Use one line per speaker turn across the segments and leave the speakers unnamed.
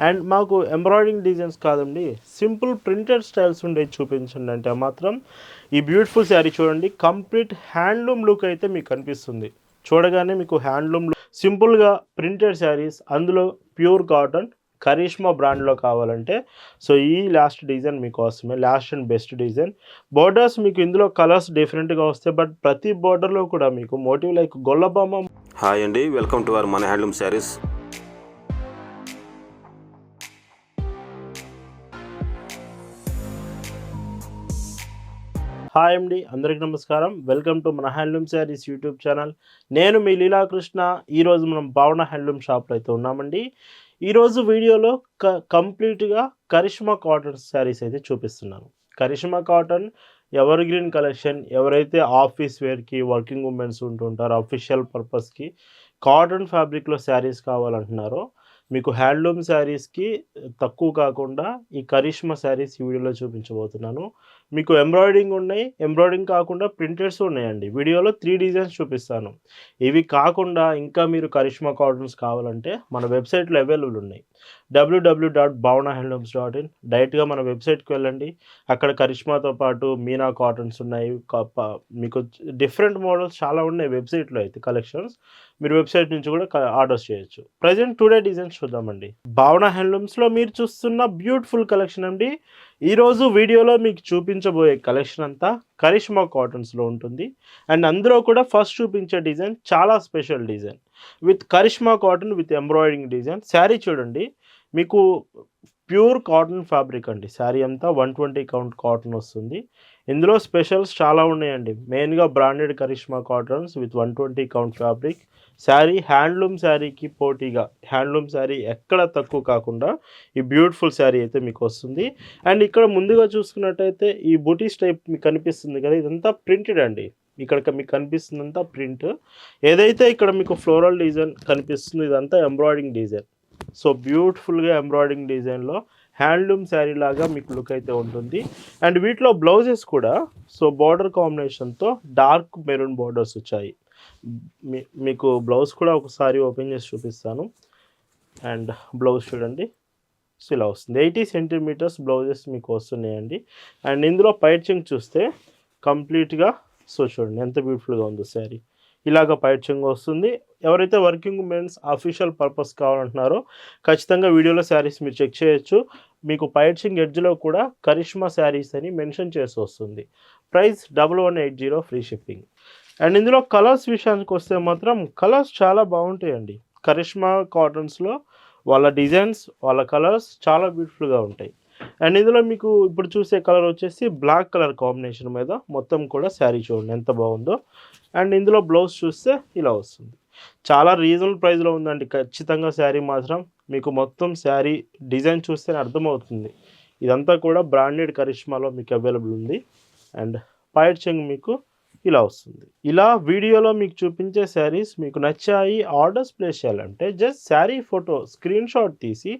And మాకు embroidering designs కాదండి simple printed styles ఉండేవి చూపించండి అంటే మాత్రం ఈ బ్యూటిఫుల్ శారీ చూడండి కంప్లీట్ హ్యాండ్లూమ్ లుక్ అయితే మీకు కనిపిస్తుంది. చూడగానే మీకు హ్యాండ్లూమ్ సింపుల్గా ప్రింటెడ్ శారీస్ అందులో ప్యూర్ కాటన్ కరిష్మా బ్రాండ్లో కావాలంటే సో ఈ లాస్ట్ డిజైన్ మీకోసమే last and best design borders మీకు ఇందులో కలర్స్ డిఫరెంట్గా వస్తాయి బట్ ప్రతి బోర్డర్లో కూడా మీకు మోటివ్ లైక్ గొల్లబామ
హాయ్ అండి వెల్కమ్ టు అవర్ మన హ్యాండ్లూమ్ శారీస్
హాయ్ అండి అందరికి నమస్కారం. వెల్కమ్ టు మన హ్యాండ్లూమ్ శారీస్ యూట్యూబ్ ఛానల్. నేను మీ లీలాకృష్ణ. ఈరోజు మనం భావన హ్యాండ్లూమ్ షాప్లో అయితే ఉన్నామండి. ఈరోజు వీడియోలో క కంప్లీట్గా కరిష్మా కాటన్ శారీస్ అయితే చూపిస్తున్నాను. Karishma cotton evergreen collection ఎవరైతే ఆఫీస్ వేర్కి వర్కింగ్ ఉమెన్స్ ఉంటుంటారో అఫీషియల్ పర్పస్కి కాటన్ ఫ్యాబ్రిక్లో శారీస్ కావాలంటున్నారో మీకు హ్యాండ్లూమ్ శారీస్కి తక్కువ కాకుండా ఈ కరిష్మా శారీస్ ఈ వీడియోలో చూపించబోతున్నాను. మీకు ఎంబ్రాయిడింగ్ ఉన్నాయి. ఎంబ్రాయిడింగ్ కాకుండా ప్రింటెడ్స్ ఉన్నాయండి. వీడియోలో త్రీ డిజైన్స్ చూపిస్తాను. ఇవి కాకుండా ఇంకా మీరు కరిష్మా కాటన్స్ కావాలంటే మన వెబ్సైట్లో అవైలబుల్ ఉన్నాయి. W W dot Bhavana handlooms dot in డైరెక్ట్గా మన వెబ్సైట్కి వెళ్ళండి. అక్కడ కరిష్మాతో పాటు మీనా కాటన్స్ ఉన్నాయి. మీకు డిఫరెంట్ మోడల్స్ చాలా ఉన్నాయి వెబ్సైట్లో అయితే కలెక్షన్స్ మీరు వెబ్సైట్ నుంచి కూడా ఆర్డర్స్ చేయొచ్చు. ప్రజెంట్ టుడే డిజైన్స్ చూద్దామండి. భావన హ్యాండ్లూమ్స్లో మీరు చూస్తున్న బ్యూటిఫుల్ కలెక్షన్ అండి. ఈరోజు వీడియోలో మీకు చూపించబోయే కలెక్షన్ అంతా కరిష్మా కాటన్స్లో ఉంటుంది. అండ్ అందులో కూడా ఫస్ట్ చూపించే డిజైన్ చాలా special design with Karishma cotton with embroidering design sari చూడండి. మీకు ప్యూర్ కాటన్ ఫ్యాబ్రిక్ అండి. శారీ అంతా వన్ ట్వంటీ కౌంట్ కాటన్ వస్తుంది. ఇందులో స్పెషల్స్ చాలా ఉన్నాయండి. మెయిన్గా branded Karishma cottons with one twenty count fabric. Sari handloom శారీకి పోటీగా హ్యాండ్లూమ్ శారీ ఎక్కడ తక్కువ కాకుండా ఈ బ్యూటిఫుల్ శారీ అయితే మీకు వస్తుంది. అండ్ ఇక్కడ ముందుగా చూసుకున్నట్టయితే ఈ బుటీస్ టైప్ మీకు కనిపిస్తుంది కదా ఇదంతా ప్రింటెడ్ అండి. ఇక్కడ మీకు కనిపిస్తుందంతా ప్రింట్. ఏదైతే ఇక్కడ మీకు ఫ్లోరల్ డిజైన్ కనిపిస్తుంది ఇదంతా ఎంబ్రాయిడింగ్ డిజైన్. సో బ్యూటిఫుల్గా ఎంబ్రాయిడింగ్ డిజైన్లో హ్యాండ్లూమ్ శారీ లాగా మీకు లుక్ అయితే ఉంటుంది. అండ్ వీటిలో బ్లౌజెస్ కూడా సో బార్డర్ కాంబినేషన్తో డార్క్ మెరూన్ బార్డర్స్ వచ్చాయి. మీ- మీకు బ్లౌజ్ కూడా ఒకసారి ఓపెన్ చేసి చూపిస్తాను. అండ్ బ్లౌజ్ చూడండి. సో ఇలా వస్తుంది. ఎయిటీ సెంటీమీటర్స్ బ్లౌజెస్ మీకు వస్తున్నాయండి. అండ్ ఇందులో పైచింగ్ చూస్తే కంప్లీట్గా సో చూడండి ఎంత బ్యూటిఫుల్గా ఉందో శారీ. ఇలాగ పైచింగ్ వస్తుంది. ఎవరైతే వర్కింగ్ ఉమెన్స్ అఫీషియల్ పర్పస్ కావాలంటున్నారో ఖచ్చితంగా వీడియోలో శారీస్ మీరు చెక్ చేయొచ్చు. మీకు పైర్చింగ్ ఎడ్జ్లో కూడా కరిష్మా శారీస్ అని మెన్షన్ చేసి వస్తుంది. Price double one eight zero free shipping. And ఇందులో కలర్స్ విషయానికి వస్తే మాత్రం కలర్స్ చాలా బాగుంటాయండి. కరిష్మా కాటన్స్లో వాళ్ళ డిజైన్స్ వాళ్ళ కలర్స్ చాలా బ్యూటిఫుల్గా ఉంటాయి. అండ్ ఇందులో మీకు ఇప్పుడు చూసే కలర్ వచ్చేసి బ్లాక్ కలర్ కాంబినేషన్ మీద మొత్తం కూడా శారీ చూడండి ఎంత బాగుందో. అండ్ ఇందులో బ్లౌజ్ చూస్తే ఇలా వస్తుంది. చాలా రీజనబుల్ ప్రైస్లో ఉందండి. ఖచ్చితంగా శారీ మాత్రం మీకు మొత్తం శారీ డిజైన్ చూస్తేనే అర్థమవుతుంది. ఇదంతా కూడా బ్రాండెడ్ కరిష్మాలో మీకు అవైలబుల్ ఉంది. అండ్ పైట్ చెంగ్ మీకు ఇలా వస్తుంది. ఇలా వీడియోలో మీకు చూపించే శారీస్ మీకు నచ్చాయి ఆర్డర్స్ ప్లేస్ చేయాలంటే just sari photo screen shot తీసి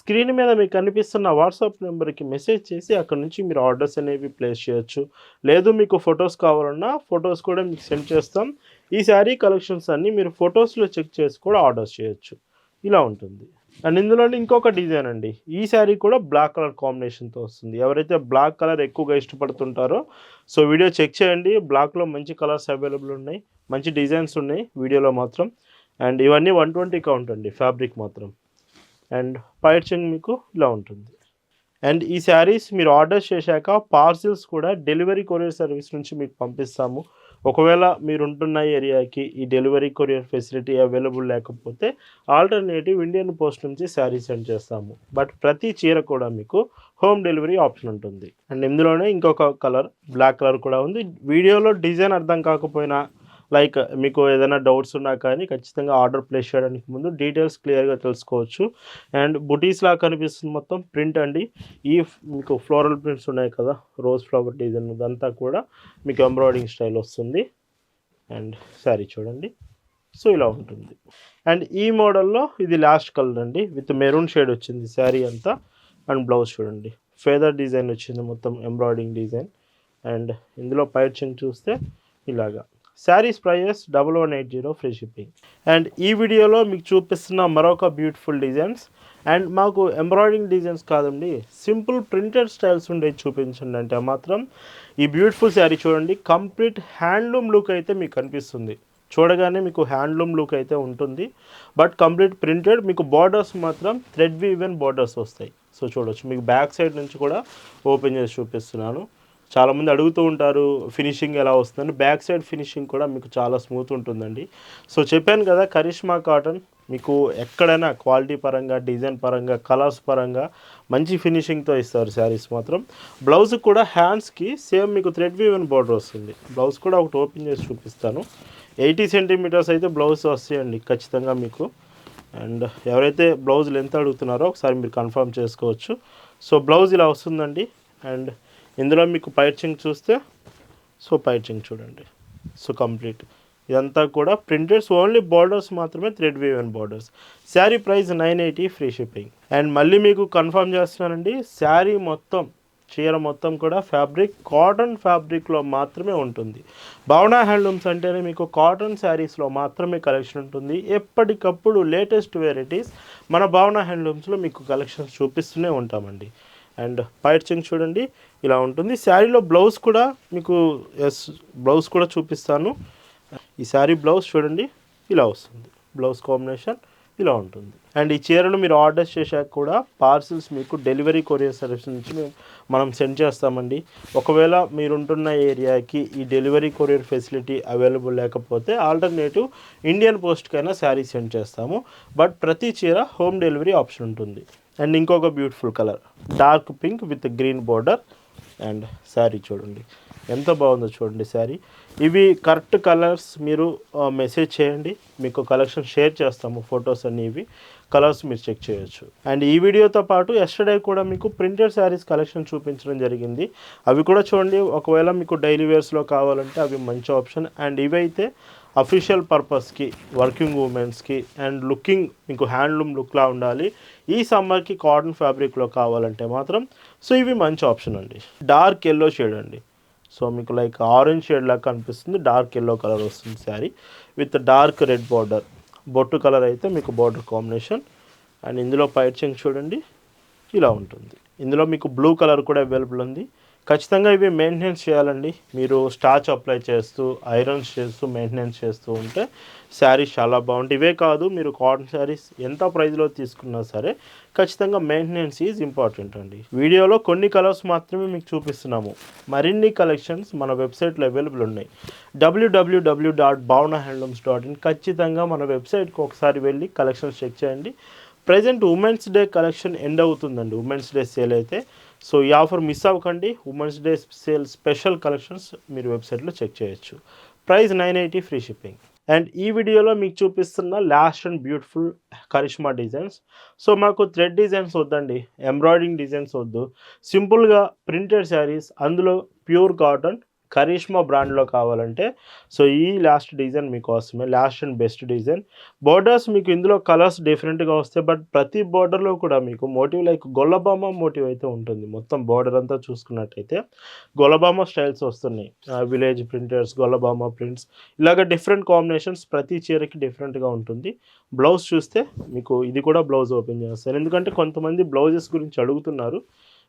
స్క్రీన్ మీద మీకు కనిపిస్తున్న వాట్సాప్ నెంబర్కి మెసేజ్ చేసి అక్కడ నుంచి మీరు ఆర్డర్స్ అనేవి ప్లేస్ చేయొచ్చు. లేదు మీకు ఫొటోస్ కావాలన్నా ఫొటోస్ కూడా మీకు సెండ్ చేస్తాం. ఈ శారీ కలెక్షన్స్ అన్నీ మీరు ఫొటోస్లో చెక్ చేసి కూడా ఆర్డర్స్ చేయొచ్చు. ఇలా ఉంటుంది. అండ్ ఇందులోనే ఇంకొక డిజైన్ అండి. ఈ శారీ కూడా బ్లాక్ కలర్ కాంబినేషన్తో వస్తుంది. ఎవరైతే బ్లాక్ కలర్ ఎక్కువగా ఇష్టపడుతుంటారో సో వీడియో చెక్ చేయండి. బ్లాక్లో మంచి కలర్స్ అవైలబుల్ ఉన్నాయి. మంచి డిజైన్స్ ఉన్నాయి వీడియోలో మాత్రం. అండ్ ఇవన్నీ వన్ ట్వంటీ కౌంట్ అండి ఫ్యాబ్రిక్ మాత్రం. అండ్ పైర్చింగ్ మీకు ఇలా ఉంటుంది. అండ్ ఈ శారీస్ మీరు ఆర్డర్ చేశాక పార్సిల్స్ కూడా డెలివరీ కొరియర్ సర్వీస్ నుంచి మీకు పంపిస్తాము. ఒకవేళ మీరు ఉంటున్న ఏరియాకి ఈ డెలివరీ కొరియర్ ఫెసిలిటీ అవైలబుల్ లేకపోతే ఆల్టర్నేటివ్ ఇండియన్ పోస్ట్ నుంచి శారీ సెండ్ చేస్తాము. బట్ ప్రతి చీర కూడా మీకు హోమ్ డెలివరీ ఆప్షన్ ఉంటుంది. అండ్ ఇందులోనే ఇంకొక కలర్ బ్లాక్ కలర్ కూడా ఉంది. వీడియోలో డిజైన్ అర్థం కాకపోయినా లైక్ మీకు ఏదైనా డౌట్స్ ఉన్నా కానీ ఖచ్చితంగా ఆర్డర్ ప్లేస్ చేయడానికి ముందు డీటెయిల్స్ క్లియర్గా తెలుసుకోవచ్చు. అండ్ బుటీస్ లాగా కనిపిస్తుంది మొత్తం ప్రింట్ అండి. ఈ మీకు ఫ్లోరల్ ప్రింట్స్ ఉన్నాయి కదా రోజ్ ఫ్లవర్ డిజైన్ ఇదంతా కూడా మీకు ఎంబ్రాయిడింగ్ స్టైల్ వస్తుంది. అండ్ శారీ చూడండి. సో ఇలా ఉంటుంది. అండ్ ఈ మోడల్లో ఇది లాస్ట్ కలర్ అండి. విత్ మెరూన్ షేడ్ వచ్చింది శారీ అంతా. అండ్ బ్లౌజ్ చూడండి. ఫేదర్ డిజైన్ వచ్చింది మొత్తం ఎంబ్రాయిడింగ్ డిజైన్. అండ్ ఇందులో పైచింగ్ చూస్తే ఇలాగా. Saris prices double one eight zero free shipping. And ఈ వీడియోలో మీకు చూపిస్తున్న మరొక బ్యూటిఫుల్ డిజైన్స్ అండ్ మాకు ఎంబ్రాయిడింగ్ డిజైన్స్ కాదండి సింపుల్ ప్రింటెడ్ స్టైల్స్ ఉండేవి చూపించండి అంటే మాత్రం ఈ బ్యూటిఫుల్ శారీ చూడండి కంప్లీట్ హ్యాండ్లూమ్ లుక్ అయితే మీకు కనిపిస్తుంది. చూడగానే మీకు హ్యాండ్లూమ్ లుక్ అయితే ఉంటుంది. బట్ కంప్లీట్ ప్రింటెడ్ మీకు బార్డర్స్ మాత్రం థ్రెడ్ వీవెన్ బార్డర్స్ వస్తాయి. సో చూడొచ్చు మీకు బ్యాక్ సైడ్ నుంచి కూడా ఓపెన్ చేసి చూపిస్తున్నాను. చాలామంది అడుగుతూ ఉంటారు ఫినిషింగ్ ఎలా వస్తుందని. బ్యాక్ సైడ్ ఫినిషింగ్ కూడా మీకు చాలా స్మూత్ ఉంటుందండి. సో చెప్పాను కదా కరిష్మా కాటన్ మీకు ఎక్కడైనా క్వాలిటీ పరంగా డిజైన్ పరంగా కలర్స్ పరంగా మంచి ఫినిషింగ్తో ఇస్తారు శారీస్ మాత్రం. బ్లౌజ్ కూడా హ్యాండ్స్కి సేమ్ మీకు థ్రెడ్ వీవెన్ బార్డర్ వస్తుంది. బ్లౌజ్ కూడా ఒకటి ఓపెన్ చేసి చూపిస్తాను. ఎయిటీ సెంటీమీటర్స్ అయితే బ్లౌజ్ వస్తాయండి ఖచ్చితంగా మీకు. అండ్ ఎవరైతే బ్లౌజ్ లెంత్ అడుగుతున్నారో ఒకసారి మీరు కన్ఫర్మ్ చేసుకోవచ్చు. సో బ్లౌజ్ ఇలా వస్తుందండి. అండ్ ఇందులో మీకు పైచింగ్ చూస్తే సో పైచింగ్ చూడండి. సో కంప్లీట్ ఇదంతా కూడా ప్రింటెడ్స్ ఓన్లీ బార్డర్స్ మాత్రమే thread woven borders sari price nine eighty free shipping and మళ్ళీ మీకు కన్ఫర్మ్ చేస్తున్నానండి శారీ మొత్తం చీర మొత్తం కూడా ఫ్యాబ్రిక్ కాటన్ ఫ్యాబ్రిక్లో మాత్రమే ఉంటుంది. భావన హ్యాండ్లూమ్స్ అంటేనే మీకు కాటన్ శారీస్లో మాత్రమే కలెక్షన్ ఉంటుంది. ఎప్పటికప్పుడు లేటెస్ట్ వెరైటీస్ మన భావన హ్యాండ్లూమ్స్లో మీకు కలెక్షన్స్ చూపిస్తూనే ఉంటామండి. అండ్ పైచింగ్ చూడండి ఇలా ఉంటుంది. శారీలో బ్లౌజ్ కూడా మీకు ఎస్ బ్లౌజ్ కూడా చూపిస్తాను. ఈ శారీ బ్లౌజ్ చూడండి ఇలా వస్తుంది. బ్లౌజ్ కాంబినేషన్ ఇలా ఉంటుంది. అండ్ ఈ చీరలు మీరు ఆర్డర్ చేశాక కూడా పార్సిల్స్ మీకు డెలివరీ కొరియర్ సర్వీస్ నుంచి మేము మనం సెండ్ చేస్తామండి. ఒకవేళ మీరుంటున్న ఏరియాకి ఈ డెలివరీ కొరియర్ ఫెసిలిటీ అవైలబుల్ లేకపోతే ఆల్టర్నేటివ్ ఇండియన్ పోస్ట్కైనా శారీ సెండ్ చేస్తాము. బట్ ప్రతి చీర హోమ్ డెలివరీ ఆప్షన్ ఉంటుంది. అండ్ ఇంకొక beautiful colour. Dark pink with green border and sari చూడండి. ఎంత బాగుందో చూడండి శారీ. ఇవి కరెక్ట్ కలర్స్ మీరు మెసేజ్ చేయండి. మీకు కలెక్షన్ షేర్ చేస్తాము ఫొటోస్ అన్ని ఇవి. కలర్స్ మీరు చెక్ చేయొచ్చు. అండ్ ఈ వీడియోతో పాటు ఎస్టర్డే కూడా మీకు ప్రింటెడ్ శారీస్ కలెక్షన్ చూపించడం జరిగింది. అవి కూడా చూడండి. ఒకవేళ మీకు డైలీ వేర్స్లో కావాలంటే అవి మంచి ఆప్షన్. అండ్ ఇవైతే అఫీషియల్ పర్పస్కి వర్కింగ్ ఉమెన్స్కి అండ్ లుకింగ్ మీకు హ్యాండ్లూమ్ లుక్లా ఉండాలి. ఈ సమ్మర్కి కాటన్ ఫ్యాబ్రిక్లో కావాలంటే మాత్రం సో ఇవి మంచి ఆప్షన్ అండి. డార్క్ ఎల్లో షేడ్ అండి. సో మీకు లైక్ ఆరెంజ్ షేడ్ లాగా కనిపిస్తుంది డార్క్ ఎల్లో కలర్ వస్తుంది sari with dark red border బొట్టు కలర్ అయితే మీకు బార్డర్ కాంబినేషన్ అండ్ ఇందులో పైచింగ్ చూడండి ఇలా ఉంటుంది. ఇందులో మీకు బ్లూ కలర్ కూడా అవైలబుల్ ఉంది. ఖచ్చితంగా ఇవి మెయింటెనెన్స్ చేయాలండి. మీరు స్టాచ్ అప్లై చేస్తూ ఐరన్స్ చేస్తూ మెయింటెనెన్స్ చేస్తూ ఉంటే శారీస్ చాలా బాగుంటాయి. ఇవే కాదు మీరు కాటన్ శారీస్ ఎంత ప్రైస్లో తీసుకున్నా సరే ఖచ్చితంగా మెయింటెనెన్స్ ఈజ్ ఇంపార్టెంట్ అండి. వీడియోలో కొన్ని కలర్స్ మాత్రమే మీకు చూపిస్తున్నాము. మరిన్ని కలెక్షన్స్ మన వెబ్సైట్లో అవైలబుల్ ఉన్నాయి. డబ్ల్యూడబ్ల్యూడబ్ల్యూ dot Bhavana handlooms dot in ఖచ్చితంగా మన వెబ్సైట్కి ఒకసారి వెళ్ళి కలెక్షన్స్ చెక్ చేయండి. Present women's day collection end అవుతుందండి. ఉమెన్స్ డే సేల్ అయితే సో ఈ ఆఫర్ మిస్ అవ్వకండి. Women's day sale special collections మీరు వెబ్సైట్లో చెక్ చేయొచ్చు. Price nine eighty free shipping and ఈ వీడియోలో మీకు చూపిస్తున్న last and beautiful Karishma designs so మాకు థ్రెడ్ డిజైన్స్ వద్దండి. ఎంబ్రాయిడింగ్ డిజైన్స్ వద్దు. సింపుల్గా ప్రింటెడ్ శారీస్ అందులో ప్యూర్ కాటన్ కరిష్మా బ్రాండ్లో కావాలంటే సో ఈ లాస్ట్ డిజైన్ మీకోసమే last and best design. Borders మీకు ఇందులో కలర్స్ డిఫరెంట్గా వస్తాయి బట్ ప్రతి బోర్డర్లో కూడా మీకు మోటివ్ లైక్ గొల్లబామ మోటివ్ అయితే ఉంటుంది. మొత్తం బోర్డర్ అంతా చూసుకున్నట్టయితే గొల్లబామ స్టైల్స్ వస్తున్నాయి. విలేజ్ ప్రింటర్స్ గొల్లబామ ప్రింట్స్ ఇలాగ డిఫరెంట్ కాంబినేషన్స్ ప్రతి చీరకి డిఫరెంట్గా ఉంటుంది. బ్లౌజ్ చూస్తే మీకు ఇది కూడా బ్లౌజ్ ఓపెన్ చేస్తాను ఎందుకంటే కొంతమంది బ్లౌజెస్ గురించి అడుగుతున్నారు.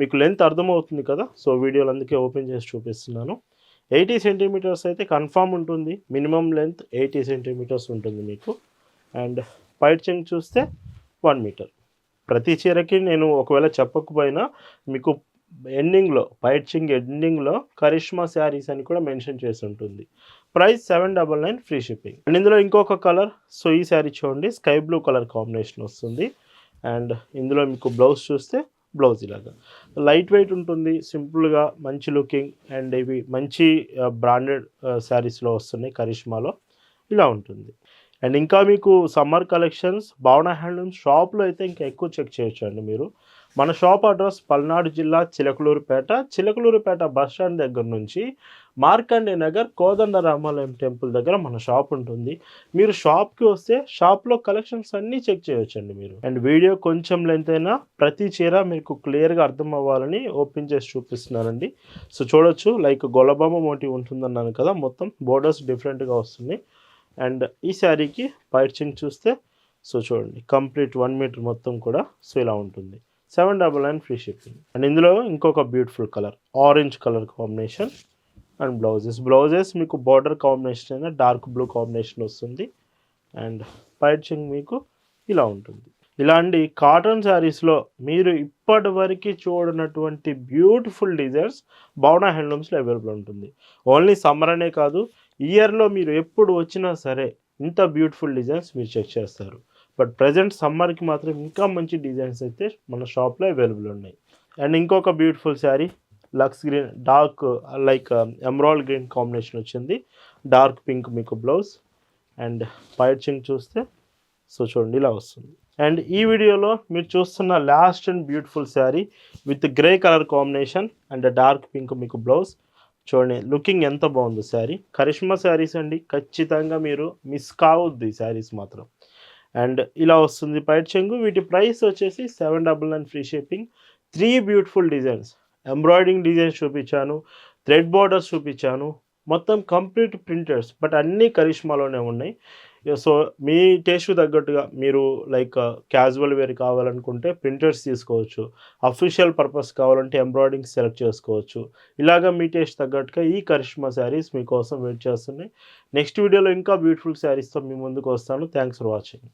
మీకు లెంత్ అర్థమవుతుంది కదా సో వీడియోలు అందుకే ఓపెన్ చేసి చూపిస్తున్నాను. ఎయిటీ సెంటీమీటర్స్ అయితే కన్ఫామ్ ఉంటుంది. మినిమం లెంత్ ఎయిటీ సెంటీమీటర్స్ ఉంటుంది మీకు. అండ్ పైట్ చెంగ్ చూస్తే వన్ మీటర్. ప్రతి చీరకి నేను ఒకవేళ చెప్పకపోయినా మీకు ఎండింగ్లో పైచింగ్ చింగ్ ఎండింగ్లో కరిష్మా శారీస్ అని కూడా మెన్షన్ చేసి ఉంటుంది. Price seven double nine free shipping. And ఇందులో ఇంకొక కలర్ సో ఈ శారీ చూడండి స్కై బ్లూ కలర్ కాంబినేషన్ వస్తుంది. అండ్ ఇందులో మీకు బ్లౌజ్ చూస్తే బ్లౌజ్ ఇలాగా. లైట్ వెయిట్ ఉంటుంది సింపుల్గా మంచి లుకింగ్ అండ్ ఇవి మంచి బ్రాండెడ్ శారీస్లో వస్తున్నాయి కరిష్మాలో. ఇలా ఉంటుంది. అండ్ ఇంకా మీకు సమ్మర్ కలెక్షన్స్ భావన హ్యాండ్లూమ్ షాప్లో అయితే ఇంకా ఎక్కువ చెక్ చేయొచ్చు అండి మీరు. మన షాప్ అడ్రస్ పల్నాడు జిల్లా చిలకలూరుపేట. చిలకలూరుపేట బస్ స్టాండ్ దగ్గర నుంచి మార్కండే నగర్ కోదండ రామాలయం టెంపుల్ దగ్గర మన షాప్ ఉంటుంది. మీరు షాప్కి వస్తే షాప్లో కలెక్షన్స్ అన్నీ చెక్ చేయొచ్చండి మీరు. అండ్ వీడియో కొంచెం లెంత్ అయినా ప్రతి చీర మీకు క్లియర్గా అర్థం అవ్వాలని ఓపెన్ చేసి చూపిస్తున్నానండి. సో చూడొచ్చు లైక్ గొలబామ మోటివ్ ఉంటుందన్నాను కదా మొత్తం బోర్డర్స్ డిఫరెంట్గా వస్తుంది. అండ్ ఈ శారీకి పైచింగ్ చూస్తే సో చూడండి కంప్లీట్ వన్ మీటర్ మొత్తం కూడా సో ఇలా ఉంటుంది. Seven double nine free shipping. And ఇందులో ఇంకొక beautiful colour orange colour combination. And blouses. Blouses మీకు బార్డర్ కాంబినేషన్ అయినా డార్క్ బ్లూ కాంబినేషన్ వస్తుంది. అండ్ పైచింగ్ మీకు ఇలా ఉంటుంది. ఇలాంటి కాటన్ శారీస్లో మీరు ఇప్పటి వరకు చూడనటువంటి బ్యూటిఫుల్ డిజైన్స్ భవన హ్యాండ్లూమ్స్లో అవైలబుల్ ఉంటుంది. ఓన్లీ సమ్మర్ అనే కాదు ఇయర్లో మీరు ఎప్పుడు వచ్చినా సరే ఇంత బ్యూటిఫుల్ డిజైన్స్ మీరు చెక్ చేస్తారు. బట్ ప్రజెంట్ సమ్మర్కి మాత్రం ఇంకా మంచి డిజైన్స్ అయితే మన షాప్లో అవైలబుల్ ఉన్నాయి. అండ్ ఇంకొక beautiful sari looks green dark like um, emerald green combination వచ్చింది. డార్క్ పింక్ మీకు బ్లౌజ్ అండ్ పైచింగ్ చూస్తే సో చూడండి ఇలా వస్తుంది. అండ్ ఈ వీడియోలో మీరు చూస్తున్న last and beautiful sari with grey colour combination and dark pink మీకు బ్లౌజ్. చూడండి లుకింగ్ ఎంత బాగుంది శారీ. కరిష్మా శారీస్ అండి ఖచ్చితంగా మీరు మిస్ కావద్దు ఈ శారీస్ మాత్రం. అండ్ ఇలా వస్తుంది పైట్ చెంగు. వీటి ప్రైస్ వచ్చేసి seven double nine free shipping three beautiful designs. Embroidering designs చూపించాను థ్రెడ్ బార్డర్స్ చూపించాను మొత్తం కంప్లీట్ ప్రింటర్స్ బట్ అన్నీ కరిష్మాలోనే ఉన్నాయి. సో మీ టేస్ట్ తగ్గట్టుగా మీరు లైక్ క్యాజువల్ వేర్ కావాలనుకుంటే ప్రింటర్స్ తీసుకోవచ్చు అఫీషియల్ పర్పస్ కావాలంటే ఎంబ్రాయిడింగ్ సెలెక్ట్ చేసుకోవచ్చు. ఇలాగ మీ టేస్ట్ తగ్గట్టుగా ఈ కరిష్మా శారీస్ మీకోసం వెయిట్ చేస్తున్నాయి. నెక్స్ట్ వీడియోలో ఇంకా బ్యూటిఫుల్ శారీస్తో మీ ముందుకు వస్తాను. Thanks for watching